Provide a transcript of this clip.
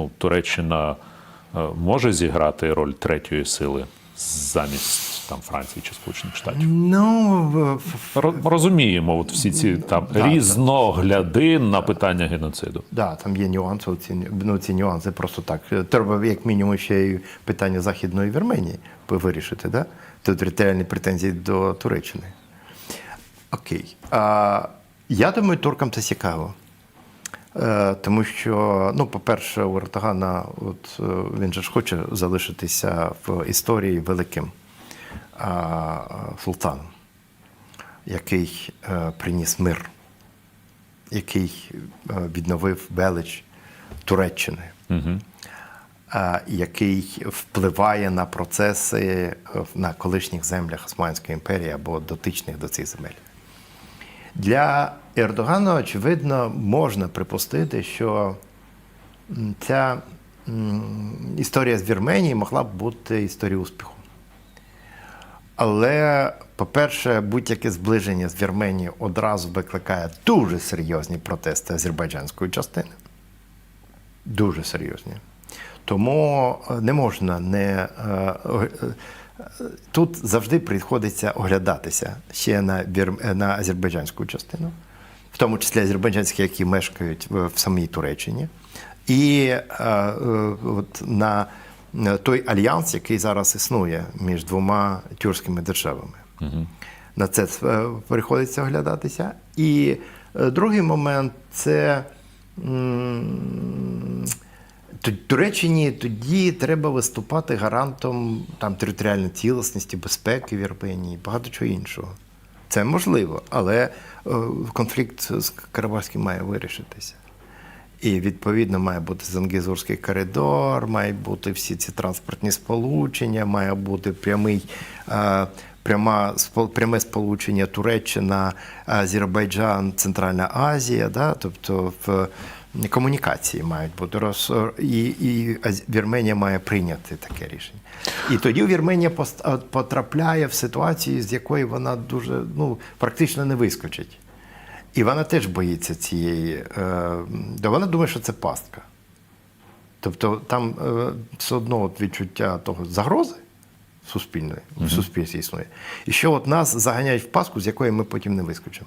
ну, Туреччина е, може зіграти роль третьої сили замість там Франції чи Сполучених Штатів? Ну, Розуміємо, от всі ці там Да, різногляди на питання геноциду. да, там є нюанси. Ці, ну, ці нюанси просто так. Треба, як мінімум, ще й питання Західної Вірменії вирішити, да? територіальні претензії до Туреччини. Окей. А, я думаю, туркам це цікаво. Е, Тому що, ну, по-перше, у Ертогана, от, е, він же ж хоче залишитися в історії великим а, султаном, який е, приніс мир, який відновив велич Туреччини, а, який впливає на процеси на колишніх землях Османської імперії або дотичних до цих земель. Для Ердогана, очевидно, можна припустити, що ця історія з Вірменії могла б бути історією успіху. Але, по-перше, будь-яке зближення з Вірменією одразу викликає дуже серйозні протести азербайджанської частини. Дуже серйозні. Тому е, не можна не. е, е, Тут завжди приходиться оглядатися ще на, на азербайджанську частину, тому числі азербайджанські, які мешкають в, самій Туреччині, і е, е, от на той альянс, який зараз існує між двома тюркськими державами. На це е, приходиться оглядатися. І другий момент це. Туреччині тоді треба виступати гарантом там, територіальної цілісності, безпеки в Європейні і багато чого іншого. Це можливо, але е, конфлікт з Карабахським має вирішитися. І відповідно має бути Зангізурський коридор, має бути всі ці транспортні сполучення, має бути прямий, е, пряма, пряме сполучення Туреччина, Азербайджан, Центральна Азія. Да? Тобто в комунікації мають бути роз, і, і Вірменія має прийняти таке рішення. І тоді Вірменія потрапляє в ситуацію, з якої вона дуже ну, практично не вискочить. І вона теж боїться цієї. Е, вона думає, що це пастка. Тобто там е, все одно от відчуття того загрози суспільної, в суспільстві існує. І що от нас заганяють в пастку, з якої ми потім не вискочимо.